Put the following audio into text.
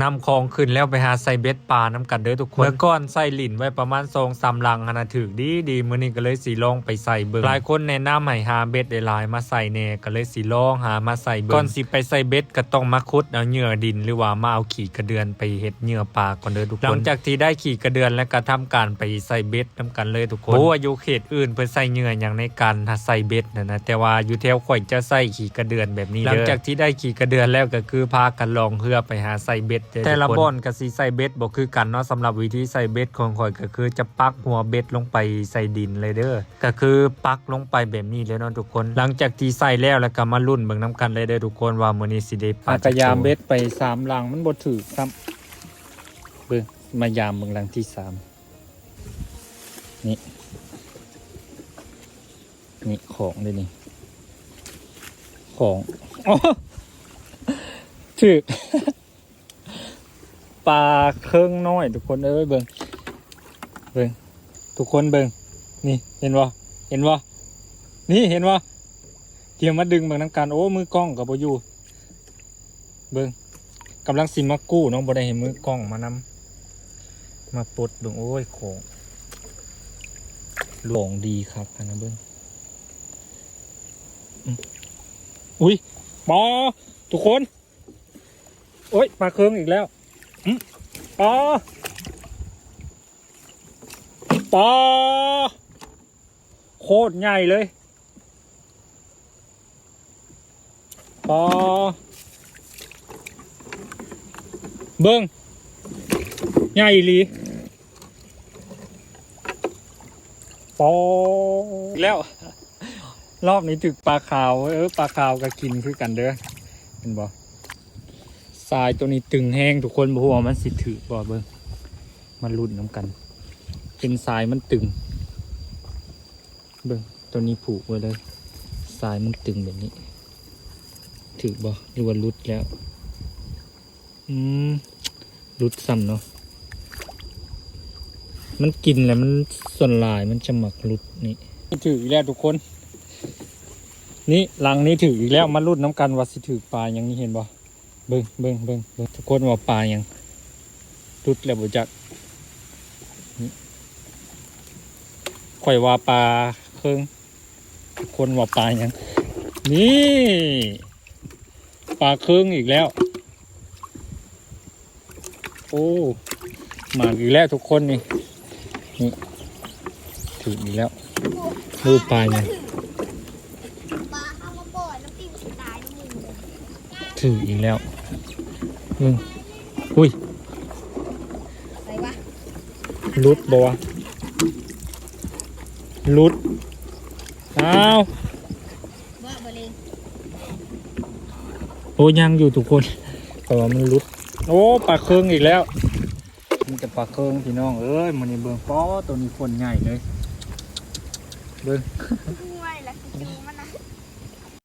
นำคองขึ้นแล้วไปหาใส่เบ็ดปลาน้ำกันเด้อทุกคนเมื่อก่อนใส่หลินไว้ประมาณสองสามลังหันนะถือดีดีมื้อนี้ก็เลยสีลองไปใส่เบิ่งหลายคนแนะนำให้หาเบ็ดหลายๆมาใส่แน่ก็เลยสีลองหามาใส่เบิ่งก่อนสิไปใส่เบ็ดก็ต้องมาขุดเอาเหยื่อดิน หรือว่ามาเอาขี่กระเดือนไปเฮ็ดเหยื่อปลาก่อนเด้อทุกคนหลังจากที่ได้ขี่กระเดือนแล้วก็ทำการไปใส่เบ็ดน้ำกันเลยทุกคนโอ้อยู่เขตอื่นเพิ่นใส่เหยื่ออย่างในการหาใส่เบ็ดนะนะแต่ว่าอยู่แถวข่อยจะใส่ขี่กระเดือนแบบนี้เด้อหลังจากที่ได้ขี่กระเดือนแล้วก็คือพากันลองเรือไปหาใส่เบ็ดเด้อแต่ละบ่อนก็สิใส่เบ็ดบ่คือกันเนาะสำหรับวิธีใส่เบ็ดของข่อยก็คือจะปักหัวเบ็ดลงไปใส่ดินเลยเด้อก็คือปักลงไปแบบนี้เลยเนาะทุกคน หลังจากที่ใส่แล้วแล้วก็มาลุ้นเบิ่งน้ำกันเลยเด้อทุกคนว่ามื้อนี้สิได้ปลาอากระยามเบ็ดไปสามลังมันบ่ถือซ้ำเบิ่งมายามเบิ่งลังที่สามนี่นี่ของเลยนี่ของอ๋อถือ ปลาเครื่องน้อย ทุกคนเอ้ยเบิ่งเบิ่งทุกคนเบิ่งนี่เห็นบ่เห็นบ่นี่เห็นบ่เดี๋ยวมาดึงเบิ่งน้ำกันโอ้มือกล้องกับบอยู่เบิ่งกำลังสิมากู้น้องบได้เห็นมือกล้องมานำมาปลดเบิ่งโอ้ยของหลงดีครับอันนะเบิ่งอุ้ยปอทุกคน โอ้ยปลาเครื่องอีกแล้ว ปอปอโคตรใหญ่เลยปอเบิ้งใหญ่อีหลีปอแล้ว รอบนี้ถึกปลาขาว เออปลาขาวก็กินคือกันเด้อเห็นบ่ ทรายตัวนี้ตึงแห้งทุกคนบ่ฮู้ว่ามันสิถือบ่เบิ้งมันรุดน้ำกัน เป็นทรายมันตึง เบิ้งตัวนี้ผูกไว้เลยทรายมันตึงแบบนี้ ถือบ่หรือว่ารุดแล้ว อืมรุดซ้ำเนาะมันกินแล้วมันส่วนหลายมันจะหมักรุดนี่ถืออีกแล้วทุกคน นี่หลังนี้ถืออีกแล้วมารุดน้ำกันว่าสิถือปลาอย่างนี้เห็นบ่ เบิ่งเบิ่งเบิ่งเบิ่งทุกคนว่าปลาอย่างรุดแล้วบ่จักข่อยว่าปลาเครื่องทุกคนว่าปลาอย่างนี่ปลาเครื่องอีกแล้ว โอ้หมาอีกแล้วทุกคนนี่นี่ถืออีกแล้วรูปปลายเนี่ยปลาเข้ามาบ่อยแล้วปิ้งตายน้ำมือเลย ถืออีกแล้วอืมอุ้ยอะไรวะรุดบัวะรุดอ้าวว่าบะเลงโอ้ยังอยู่ทุกคนแต่ว่ามันรุด โอ้ปลาเคืองอีกแล้วมันจะปลาเคืองพี่น้องเอ้ยมันนี่เบิ่งป้อตัวนี้คนใหญ่เลยเบิ่งห่วยแล้วคือมัน